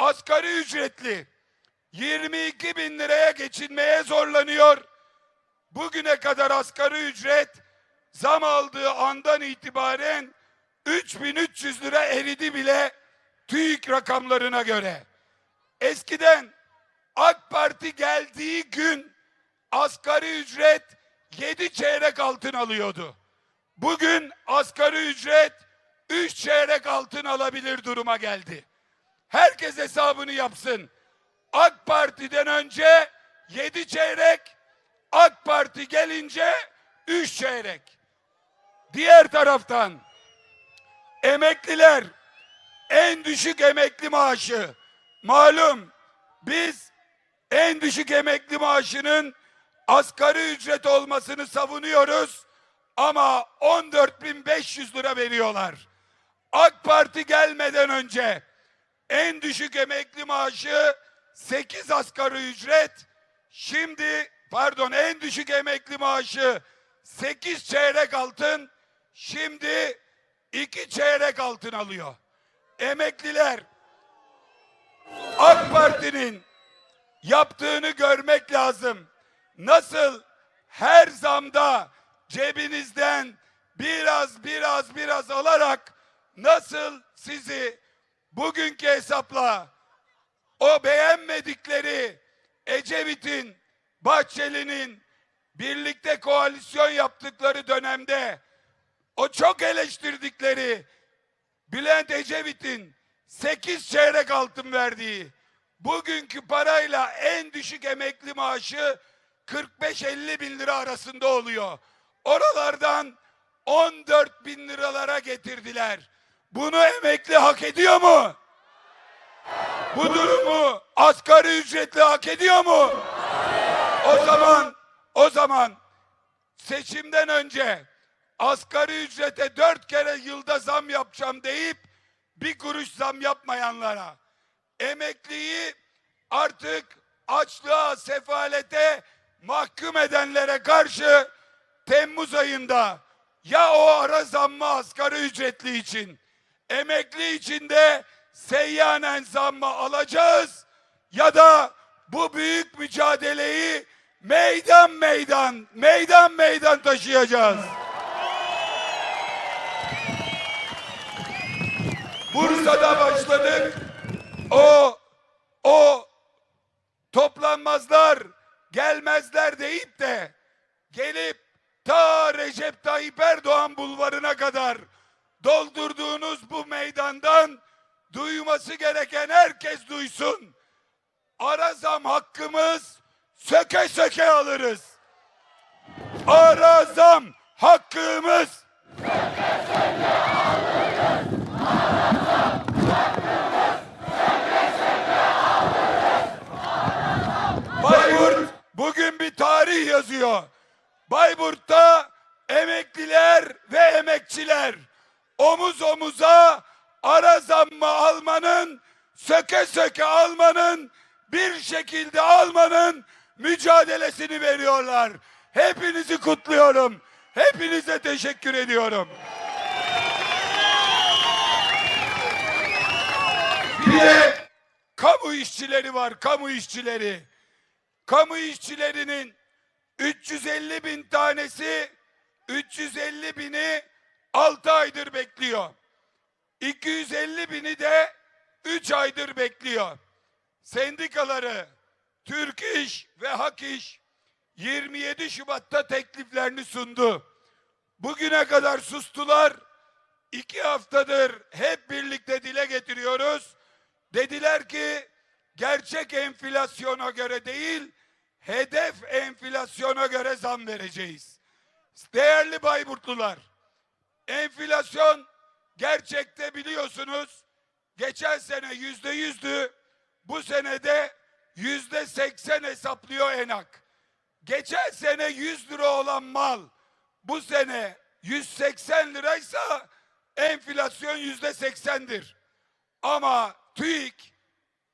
asgari ücretli 22 bin liraya geçinmeye zorlanıyor. Bugüne kadar asgari ücret zam aldığı andan itibaren 3300 lira eridi bile TÜİK rakamlarına göre. Eskiden AK Parti geldiği gün asgari ücret 7 çeyrek altın alıyordu. Bugün asgari ücret 3 çeyrek altın alabilir duruma geldi. Herkes hesabını yapsın. AK Parti'den önce 7 çeyrek, AK Parti gelince 3 çeyrek. Diğer taraftan emekliler en düşük emekli maaşı malum biz en düşük emekli maaşının asgari ücret olmasını savunuyoruz ama 14.500 lira veriyorlar. AK Parti gelmeden önce en düşük emekli maaşı 8 asgari ücret. Şimdi pardon en düşük emekli maaşı 8 çeyrek altın. Şimdi 2 çeyrek altın alıyor. Emekliler AK Parti'nin yaptığını görmek lazım. Nasıl her zamda cebinizden biraz biraz biraz alarak nasıl sizi bugünkü hesapla o beğenmedikleri Ecevit'in, Bahçeli'nin birlikte koalisyon yaptıkları dönemde o çok eleştirdikleri Bülent Ecevit'in 8 çeyrek altın verdiği bugünkü parayla en düşük emekli maaşı 45-50 bin lira arasında oluyor. Oralardan 14 bin liralara getirdiler. Bunu emekli hak ediyor mu? Bu durumu asgari ücretli hak ediyor mu? O zaman o zaman seçimden önce asgari ücrete dört kere yılda zam yapacağım deyip bir kuruş zam yapmayanlara emekliyi artık açlığa, sefalete mahkum edenlere karşı Temmuz ayında ya o ara zammı asgari ücretli için emekli için de seyyanen zammı alacağız ya da bu büyük mücadeleyi meydan meydan meydan meydan taşıyacağız. Bursa'da başladık. O o toplanmazlar, gelmezler deyip de gelip ta Recep Tayyip Erdoğan bulvarına kadar doldurduğunuz bu meydandan duyması gereken herkes duysun. Ara zam hakkımız söke söke alırız. Ara zam hakkımız Bayburt bugün bir tarih yazıyor. Bayburt'ta emekliler ve emekçiler omuz omuza ara zammı almanın, söke söke almanın, bir şekilde almanın mücadelesini veriyorlar. Hepinizi kutluyorum. Hepinize teşekkür ediyorum. Bir de kamu işçileri var, kamu işçileri. Kamu işçilerinin 350 bin tanesi 350 bini 6 aydır bekliyor. 250 bini de 3 aydır bekliyor. Sendikaları Türk İş ve Hak İş 27 Şubat'ta tekliflerini sundu. Bugüne kadar sustular. İki haftadır hep birlikte dile getiriyoruz. Dediler ki gerçek enflasyona göre değil, hedef enflasyona göre zam vereceğiz. Değerli Bayburtlular, enflasyon gerçekte biliyorsunuz geçen sene yüzde yüzdü, bu senede yüzde seksen hesaplıyor ENAK. Geçen sene 100 lira olan mal bu sene 180 liraysa enflasyon yüzde seksendir. Ama TÜİK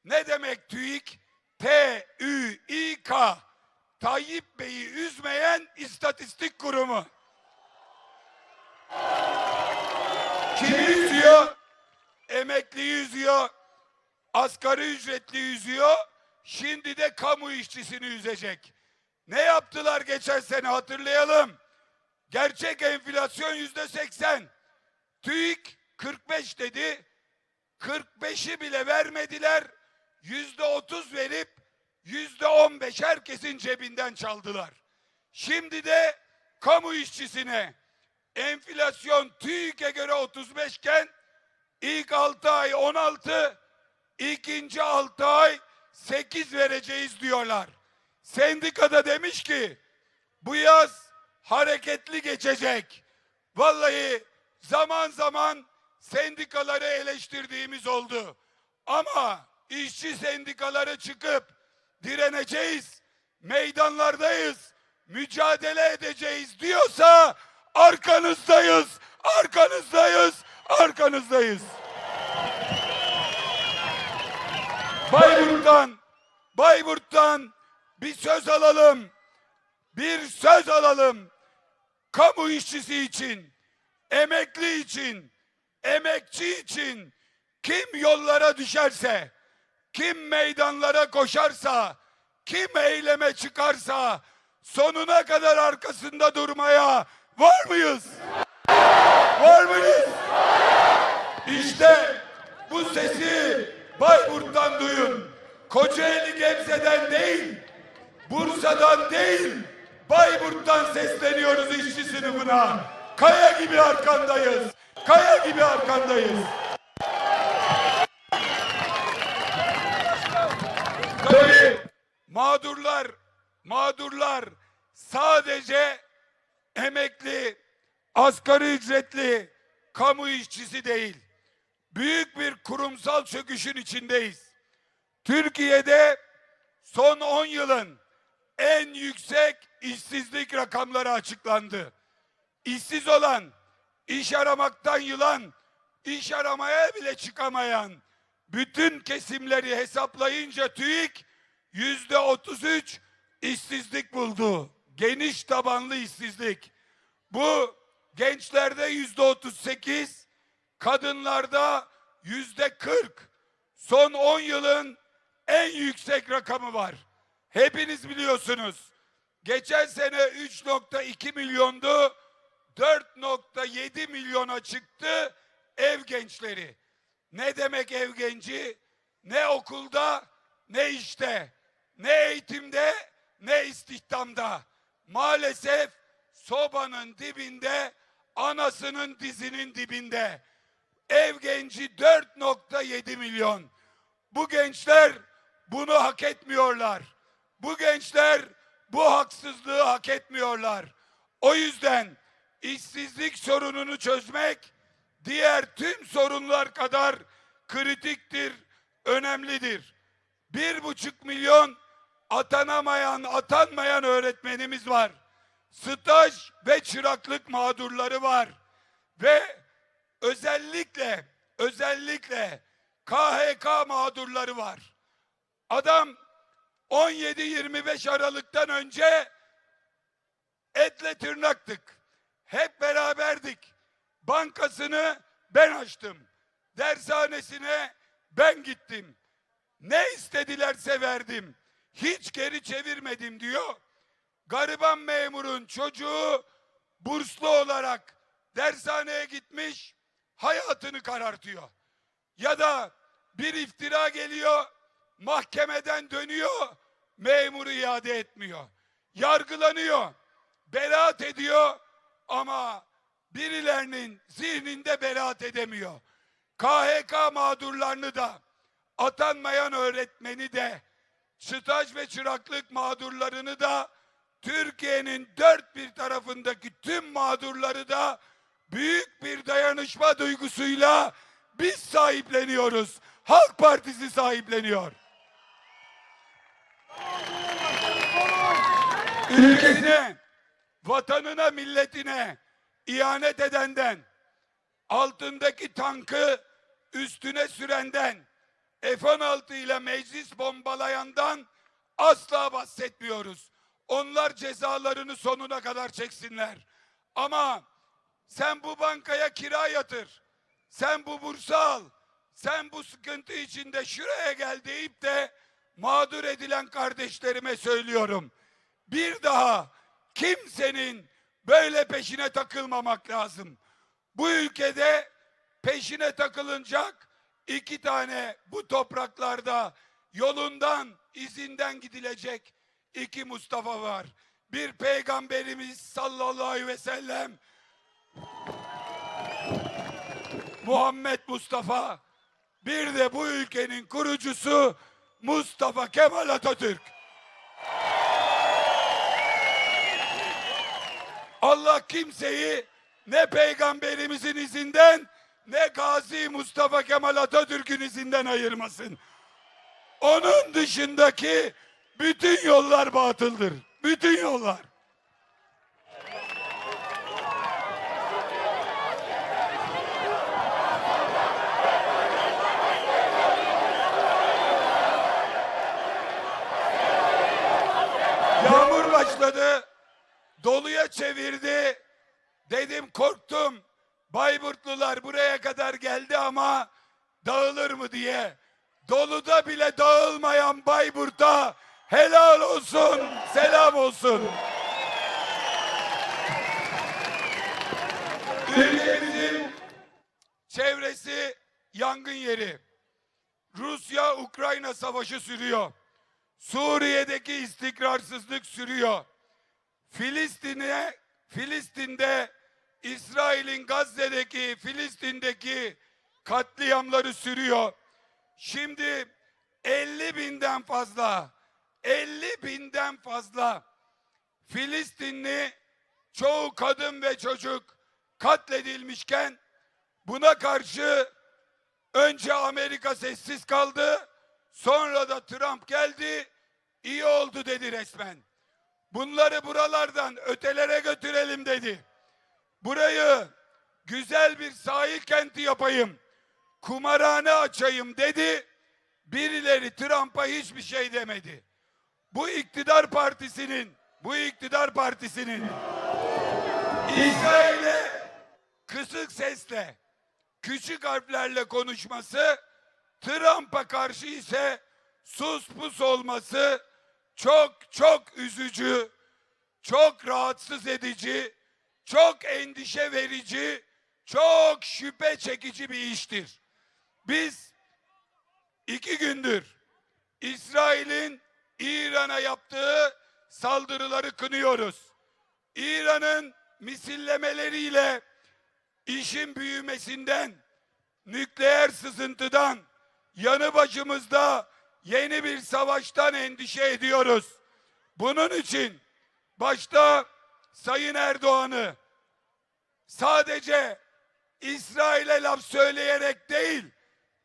ne demek TÜİK? T-Ü-İ-K Tayyip Bey'i üzmeyen istatistik kurumu. Kimi üzüyor? Emekliyi üzüyor. Asgari asgari ücretli yüzüyor, şimdi de kamu işçisini yüzecek. Ne yaptılar geçen sene hatırlayalım. Gerçek enflasyon yüzde seksen. TÜİK 45 dedi. 45'i bile vermediler. Yüzde 30 verip yüzde 15 herkesin cebinden çaldılar. Şimdi de kamu işçisine enflasyon TÜİK'e göre 35 iken ilk 6 ay 16, ikinci 6 ay 8 vereceğiz diyorlar. Sendikada demiş ki bu yaz hareketli geçecek. Vallahi zaman zaman sendikaları eleştirdiğimiz oldu. Ama işçi sendikaları çıkıp direneceğiz, meydanlardayız, mücadele edeceğiz diyorsa arkanızdayız, arkanızdayız, arkanızdayız. Bayburt'tan, Bayburt'tan bir söz alalım. Bir söz alalım. Kamu işçisi için, emekli için, emekçi için kim yollara düşerse, kim meydanlara koşarsa, kim eyleme çıkarsa sonuna kadar arkasında durmaya var mıyız? Var mıyız? İşte bu sesi Bayburt'tan duyun. Kocaeli Gebze'den değil, Bursa'dan değil, Bayburt'tan sesleniyoruz işçi sınıfına. Kaya gibi arkandayız. Kaya gibi arkandayız. Tabii mağdurlar, mağdurlar sadece emekli, asgari ücretli, kamu işçisi değil. Büyük bir kurumsal çöküşün içindeyiz. Türkiye'de son 10 yılın en yüksek işsizlik rakamları açıklandı. İşsiz olan, iş aramaktan yılan, iş aramaya bile çıkamayan bütün kesimleri hesaplayınca TÜİK yüzde 33 işsizlik buldu. Geniş tabanlı işsizlik. Bu gençlerde yüzde 38, kadınlarda yüzde 40. Son 10 yılın en yüksek rakamı var. Hepiniz biliyorsunuz. Geçen sene 3.2 milyondu. 4.7 milyona çıktı ev gençleri. Ne demek ev genci? Ne okulda, ne işte, ne eğitimde, ne istihdamda. Maalesef sobanın dibinde, anasının dizinin dibinde. Ev genci 4.7 milyon. Bu gençler bunu hak etmiyorlar. Bu gençler bu haksızlığı hak etmiyorlar. O yüzden işsizlik sorununu çözmek diğer tüm sorunlar kadar kritiktir, önemlidir. Bir buçuk milyon atanamayan, atanmayan öğretmenimiz var. Staj ve çıraklık mağdurları var. Ve özellikle, özellikle KHK mağdurları var. Adam 17-25 Aralık'tan önce etle tırnaktık. Hep beraberdik. Bankasını ben açtım. Dershanesine ben gittim. Ne istedilerse verdim. Hiç geri çevirmedim diyor. Gariban memurun çocuğu burslu olarak dershaneye gitmiş hayatını karartıyor. Ya da bir iftira geliyor mahkemeden dönüyor memuru iade etmiyor. Yargılanıyor beraat ediyor ama birilerinin zihninde beraat edemiyor. KHK mağdurlarını da atanmayan öğretmeni de staj ve çıraklık mağdurlarını da Türkiye'nin dört bir tarafındaki tüm mağdurları da büyük bir dayanışma duygusuyla biz sahipleniyoruz. Halk Partisi sahipleniyor. Ülkesine, vatanına, milletine ihanet edenden, altındaki tankı üstüne sürenden, F-16 ile meclis bombalayandan asla bahsetmiyoruz. Onlar cezalarını sonuna kadar çeksinler. Ama sen bu bankaya kira yatır. Sen bu bursa al. sen bu sıkıntı içinde şuraya gel deyip de mağdur edilen kardeşlerime söylüyorum. Bir daha kimsenin böyle peşine takılmamak lazım. Bu ülkede peşine takılınacak iki tane bu topraklarda yolundan, izinden gidilecek iki Mustafa var. Bir peygamberimiz sallallahu aleyhi ve sellem Muhammed Mustafa bir de bu ülkenin kurucusu Mustafa Kemal Atatürk. Allah kimseyi ne peygamberimizin izinden ne Gazi Mustafa Kemal Atatürk'ün izinden ayırmasın. Onun dışındaki bütün yollar batıldır. Bütün yollar. Yağmur başladı. Doluya çevirdi. Dedim korktum. Bayburtlular buraya kadar geldi ama dağılır mı diye. Doluda bile dağılmayan Bayburt'a helal olsun, selam olsun. Ülkemizin çevresi yangın yeri. Rusya-Ukrayna savaşı sürüyor. Suriye'deki istikrarsızlık sürüyor. Filistin'e Filistin'de İsrail'in Gazze'deki Filistin'deki katliamları sürüyor. Şimdi 50 binden fazla 50 binden fazla Filistinli çoğu kadın ve çocuk katledilmişken buna karşı önce Amerika sessiz kaldı sonra da Trump geldi iyi oldu dedi resmen. Bunları buralardan ötelere götürelim dedi. Burayı güzel bir sahil kenti yapayım. Kumarhane açayım dedi. Birileri Trump'a hiçbir şey demedi. Bu iktidar partisinin, bu iktidar partisinin İsrail'e kısık sesle, küçük harflerle konuşması, Trump'a karşı ise sus pus olması çok çok üzücü, çok rahatsız edici, çok endişe verici, çok şüphe çekici bir iştir. Biz iki gündür İsrail'in İran'a yaptığı saldırıları kınıyoruz. İran'ın misillemeleriyle işin büyümesinden, nükleer sızıntıdan, yanı başımızda yeni bir savaştan endişe ediyoruz. Bunun için başta Sayın Erdoğan'ı sadece İsrail'e laf söyleyerek değil,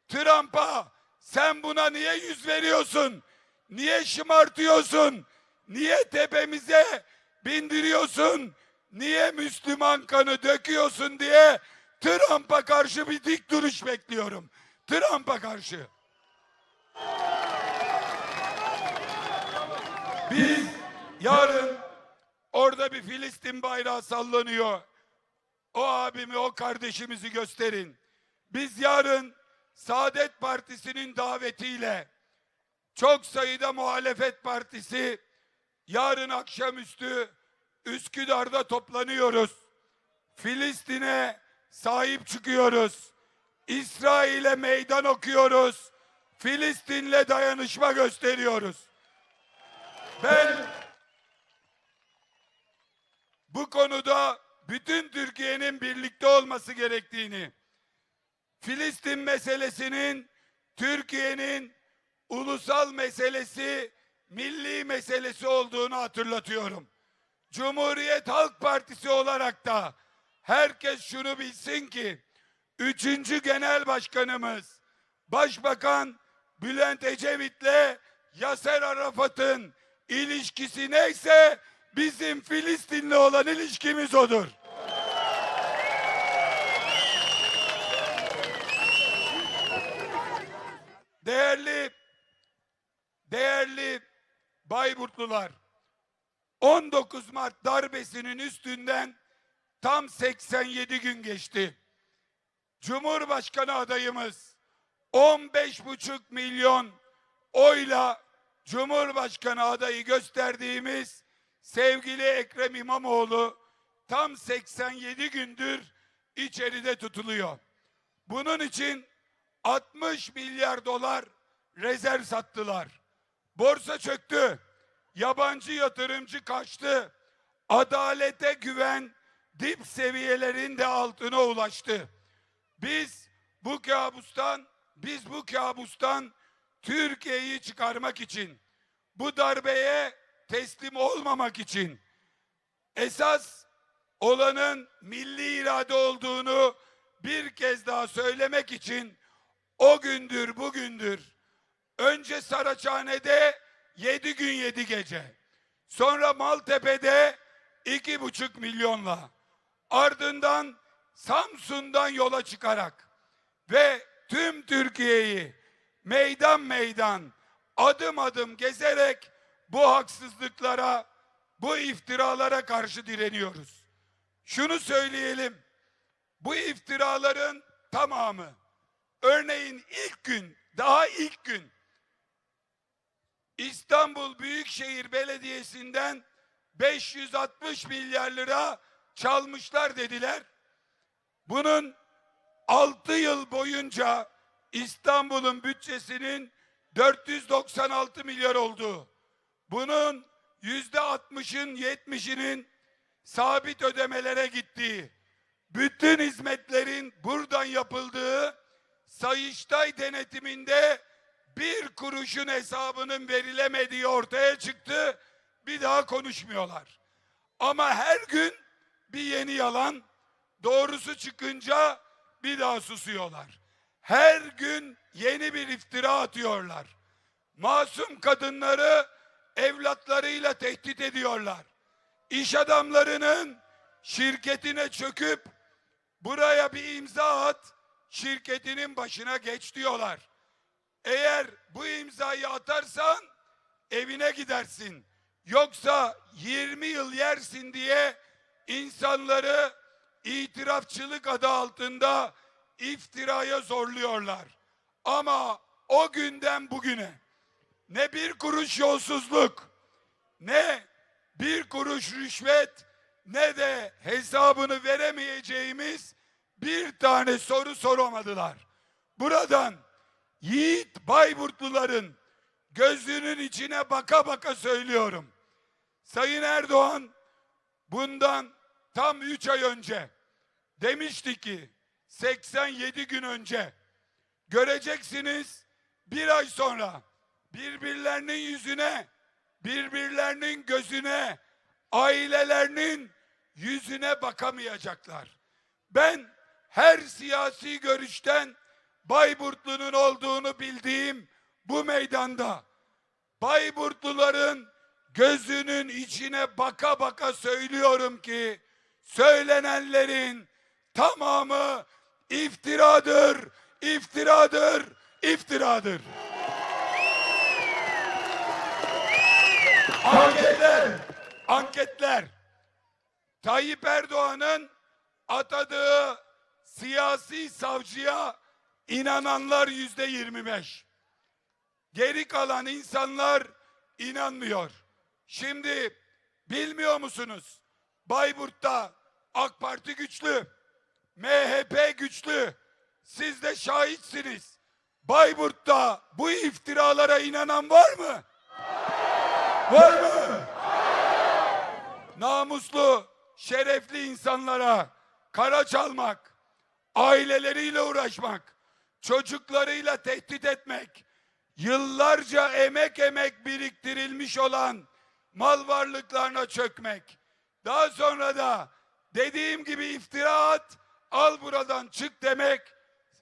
Trump'a sen buna niye yüz veriyorsun? Niye şımartıyorsun? Niye tepemize bindiriyorsun? Niye Müslüman kanı döküyorsun diye Trump'a karşı bir dik duruş bekliyorum. Trump'a karşı. Biz yarın orada bir Filistin bayrağı sallanıyor. O abimi, o kardeşimizi gösterin. Biz yarın Saadet Partisi'nin davetiyle çok sayıda muhalefet partisi yarın akşamüstü Üsküdar'da toplanıyoruz. Filistin'e sahip çıkıyoruz. İsrail'e meydan okuyoruz. Filistin'le dayanışma gösteriyoruz. Ben bu konuda bütün Türkiye'nin birlikte olması gerektiğini, Filistin meselesinin Türkiye'nin ulusal meselesi, milli meselesi olduğunu hatırlatıyorum. Cumhuriyet Halk Partisi olarak da herkes şunu bilsin ki üçüncü genel başkanımız Başbakan Bülent Ecevit'le Yaser Arafat'ın ilişkisi neyse bizim Filistin'le olan ilişkimiz odur. Değerli değerli Bayburtlular 19 Mart darbesinin üstünden tam 87 gün geçti. Cumhurbaşkanı adayımız 15,5 milyon oyla Cumhurbaşkanı adayı gösterdiğimiz sevgili Ekrem İmamoğlu tam 87 gündür içeride tutuluyor. Bunun için 60 milyar dolar rezerv sattılar. Borsa çöktü. Yabancı yatırımcı kaçtı. Adalete güven dip seviyelerin de altına ulaştı. Biz bu kabustan biz bu kabustan Türkiye'yi çıkarmak için bu darbeye teslim olmamak için esas olanın milli irade olduğunu bir kez daha söylemek için o gündür bugündür önce Saraçhane'de yedi gün yedi gece sonra Maltepe'de iki buçuk milyonla ardından Samsun'dan yola çıkarak ve tüm Türkiye'yi meydan meydan adım adım gezerek bu haksızlıklara, bu iftiralara karşı direniyoruz. Şunu söyleyelim. Bu iftiraların tamamı örneğin ilk gün, daha ilk gün İstanbul Büyükşehir Belediyesi'nden 560 milyar lira çalmışlar dediler. Bunun 6 yıl boyunca İstanbul'un bütçesinin 496 milyar olduğu, bunun yüzde 60'ın 70'inin sabit ödemelere gittiği, bütün hizmetlerin buradan yapıldığı, Sayıştay denetiminde bir kuruşun hesabının verilemediği ortaya çıktı. Bir daha konuşmuyorlar. Ama her gün bir yeni yalan, doğrusu çıkınca bir daha susuyorlar. Her gün yeni bir iftira atıyorlar. Masum kadınları evlatlarıyla tehdit ediyorlar. İş adamlarının şirketine çöküp buraya bir imza at, şirketinin başına geç diyorlar. Eğer bu imzayı atarsan evine gidersin. Yoksa 20 yıl yersin diye insanları itirafçılık adı altında iftiraya zorluyorlar. Ama o günden bugüne ne bir kuruş yolsuzluk, ne bir kuruş rüşvet, ne de hesabını veremeyeceğimiz bir tane soru soramadılar. Buradan Yiğit Bayburtluların gözünün içine baka baka söylüyorum. Sayın Erdoğan bundan tam üç ay önce demişti ki 87 gün önce göreceksiniz bir ay sonra birbirlerinin yüzüne, birbirlerinin gözüne, ailelerinin yüzüne bakamayacaklar. Ben her siyasi görüşten Bayburtlu'nun olduğunu bildiğim bu meydanda Bayburtluların gözünün içine baka baka söylüyorum ki söylenenlerin tamamı iftiradır, iftiradır, iftiradır. Anketler, anketler. Tayyip Erdoğan'ın atadığı siyasi savcıya inananlar yüzde 25. Geri kalan insanlar inanmıyor. Şimdi bilmiyor musunuz? Bayburt'ta AK Parti güçlü, MHP güçlü. Siz de şahitsiniz. Bayburt'ta bu iftiralara inanan var mı? Var mı? Namuslu, şerefli insanlara kara çalmak, aileleriyle uğraşmak, çocuklarıyla tehdit etmek, yıllarca emek emek biriktirilmiş olan mal varlıklarına çökmek. Daha sonra da dediğim gibi iftira at, al buradan çık demek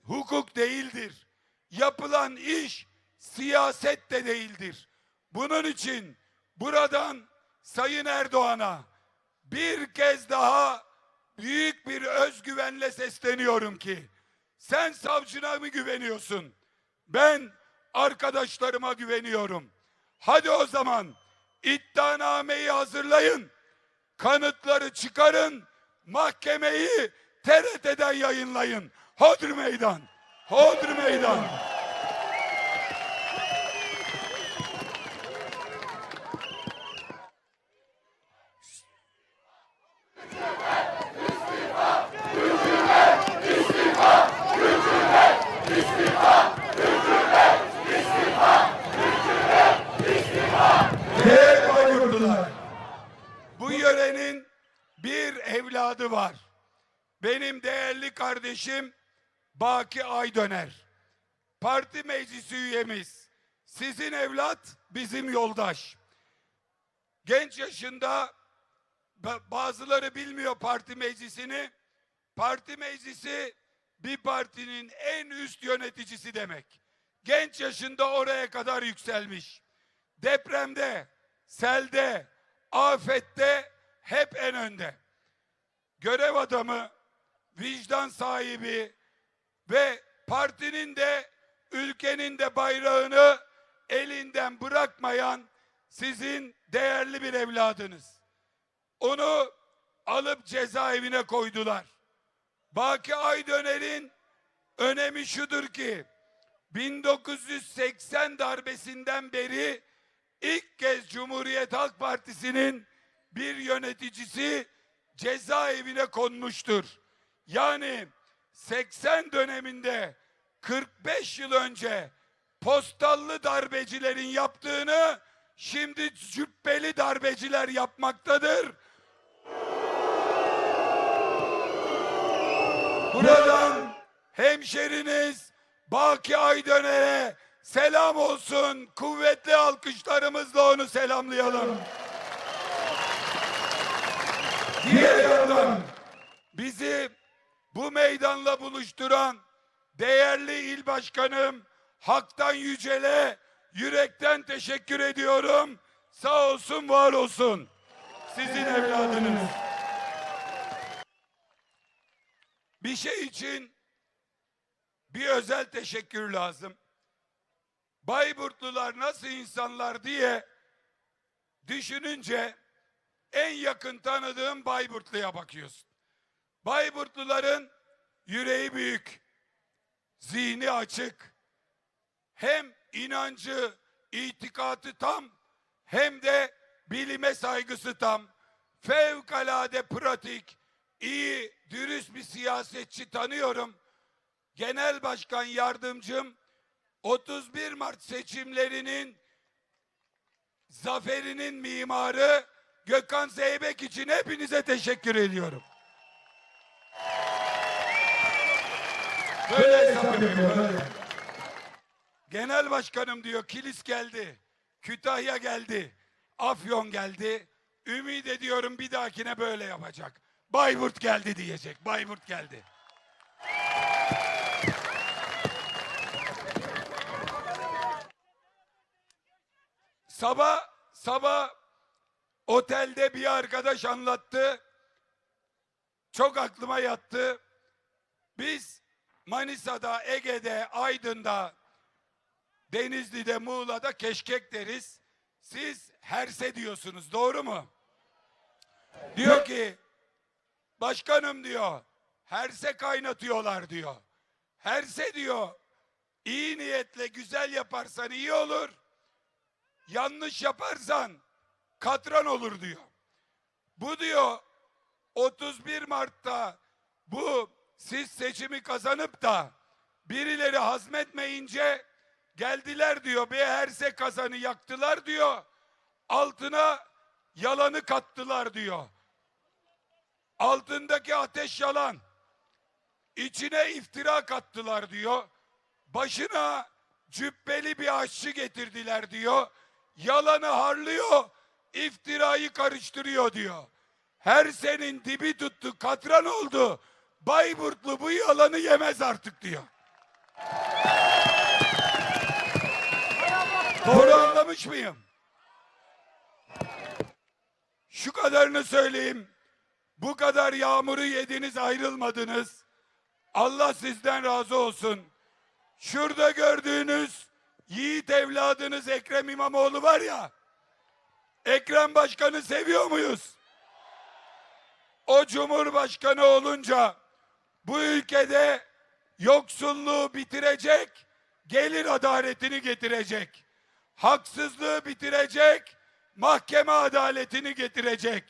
hukuk değildir. Yapılan iş siyaset de değildir. Bunun için buradan Sayın Erdoğan'a bir kez daha büyük bir özgüvenle sesleniyorum ki sen savcına mı güveniyorsun? Ben arkadaşlarıma güveniyorum. Hadi o zaman iddianameyi hazırlayın. Kanıtları çıkarın. Mahkemeyi TRT'den yayınlayın. Hodri meydan. Hodri meydan. evladı var. Benim değerli kardeşim Baki Aydöner. Parti meclisi üyemiz. Sizin evlat bizim yoldaş. Genç yaşında ba- bazıları bilmiyor parti meclisini. Parti meclisi bir partinin en üst yöneticisi demek. Genç yaşında oraya kadar yükselmiş. Depremde, selde, afette hep en önde. Görev adamı, vicdan sahibi ve partinin de ülkenin de bayrağını elinden bırakmayan sizin değerli bir evladınız. Onu alıp cezaevine koydular. Baki Aydöner'in önemi şudur ki 1980 darbesinden beri ilk kez Cumhuriyet Halk Partisi'nin bir yöneticisi cezaevine konmuştur. Yani 80 döneminde 45 yıl önce postallı darbecilerin yaptığını şimdi cübbeli darbeciler yapmaktadır. Buradan hemşeriniz Baki Aydöner'e selam olsun. Kuvvetli alkışlarımızla onu selamlayalım. Diğer yandan bizi bu meydanla buluşturan değerli il başkanım Haktan Yücel'e yürekten teşekkür ediyorum. Sağ olsun, var olsun. Sizin evladınız. Bir şey için bir özel teşekkür lazım. Bayburtlular nasıl insanlar diye düşününce en yakın tanıdığım Bayburtlu'ya bakıyorsun. Bayburtluların yüreği büyük, zihni açık, hem inancı, itikatı tam hem de bilime saygısı tam. Fevkalade pratik, iyi, dürüst bir siyasetçi tanıyorum. Genel Başkan Yardımcım 31 Mart seçimlerinin zaferinin mimarı Gökhan Zeybek için hepinize teşekkür ediyorum. Böyle hesap yapıyor. Genel başkanım diyor Kilis geldi. Kütahya geldi. Afyon geldi. Ümit ediyorum bir dahakine böyle yapacak. Bayburt geldi diyecek. Bayburt geldi. Sabah sabah otelde bir arkadaş anlattı. Çok aklıma yattı. Biz Manisa'da, Ege'de, Aydın'da, Denizli'de, Muğla'da keşkek deriz. Siz herse diyorsunuz. Doğru mu? Diyor ki başkanım diyor herse kaynatıyorlar diyor. Herse diyor iyi niyetle güzel yaparsan iyi olur. Yanlış yaparsan katran olur diyor. Bu diyor 31 Mart'ta bu siz seçimi kazanıp da birileri hazmetmeyince geldiler diyor bir herse kazanı yaktılar diyor. Altına yalanı kattılar diyor. Altındaki ateş yalan. İçine iftira kattılar diyor. Başına cübbeli bir aşçı getirdiler diyor. Yalanı harlıyor, iftirayı karıştırıyor diyor. Her senin dibi tuttu, katran oldu. Bayburtlu bu yalanı yemez artık diyor. Doğru anlamış mıyım? Şu kadarını söyleyeyim. Bu kadar yağmuru yediniz ayrılmadınız. Allah sizden razı olsun. Şurada gördüğünüz yiğit evladınız Ekrem İmamoğlu var ya. Ekrem Başkan'ı seviyor muyuz? O Cumhurbaşkanı olunca bu ülkede yoksulluğu bitirecek, gelir adaletini getirecek. Haksızlığı bitirecek, mahkeme adaletini getirecek.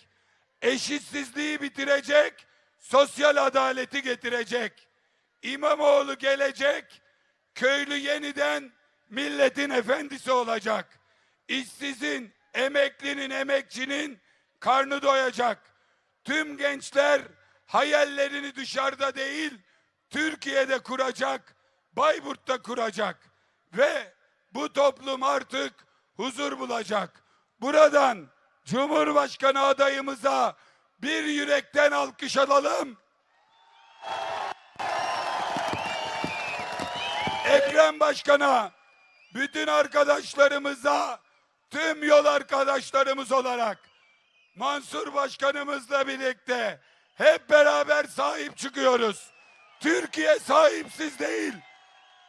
Eşitsizliği bitirecek, sosyal adaleti getirecek. İmamoğlu gelecek, köylü yeniden milletin efendisi olacak. İşsizin, emeklinin, emekçinin karnı doyacak. Tüm gençler hayallerini dışarıda değil, Türkiye'de kuracak, Bayburt'ta kuracak ve bu toplum artık huzur bulacak. Buradan Cumhurbaşkanı adayımıza bir yürekten alkış alalım. Ekrem Başkan'a, bütün arkadaşlarımıza, tüm yol arkadaşlarımız olarak Mansur Başkanımızla birlikte hep beraber sahip çıkıyoruz. Türkiye sahipsiz değil.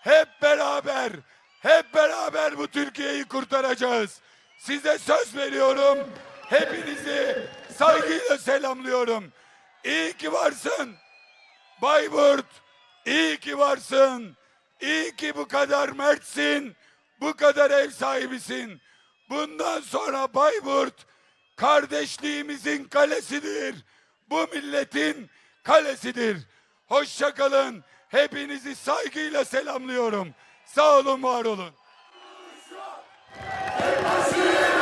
Hep beraber, hep beraber bu Türkiye'yi kurtaracağız. Size söz veriyorum. Hepinizi saygıyla selamlıyorum. İyi ki varsın. Bayburt, iyi ki varsın. İyi ki bu kadar mertsin. Bu kadar ev sahibisin. Bundan sonra Bayburt kardeşliğimizin kalesidir. Bu milletin kalesidir. Hoşça kalın. Hepinizi saygıyla selamlıyorum. Sağ olun, var olun. Zulmün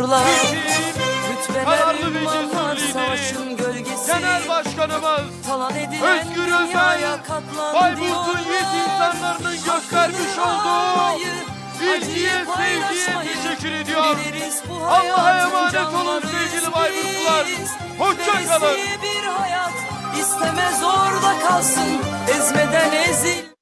Rütbeler Kararlı ünvanlar cesur savaşın lideri, gölgesi Genel Başkanımız Özgür Özel, Bayburt'un yiğit insanlarının göstermiş olduğu bilgiye, sevgiye teşekkür ediyor. Allah'a emanet olun sevgili Bayburtlular. biz. Hoşça kalın. Veresiye bir hayat istemez orada kalsın ezmeden ezil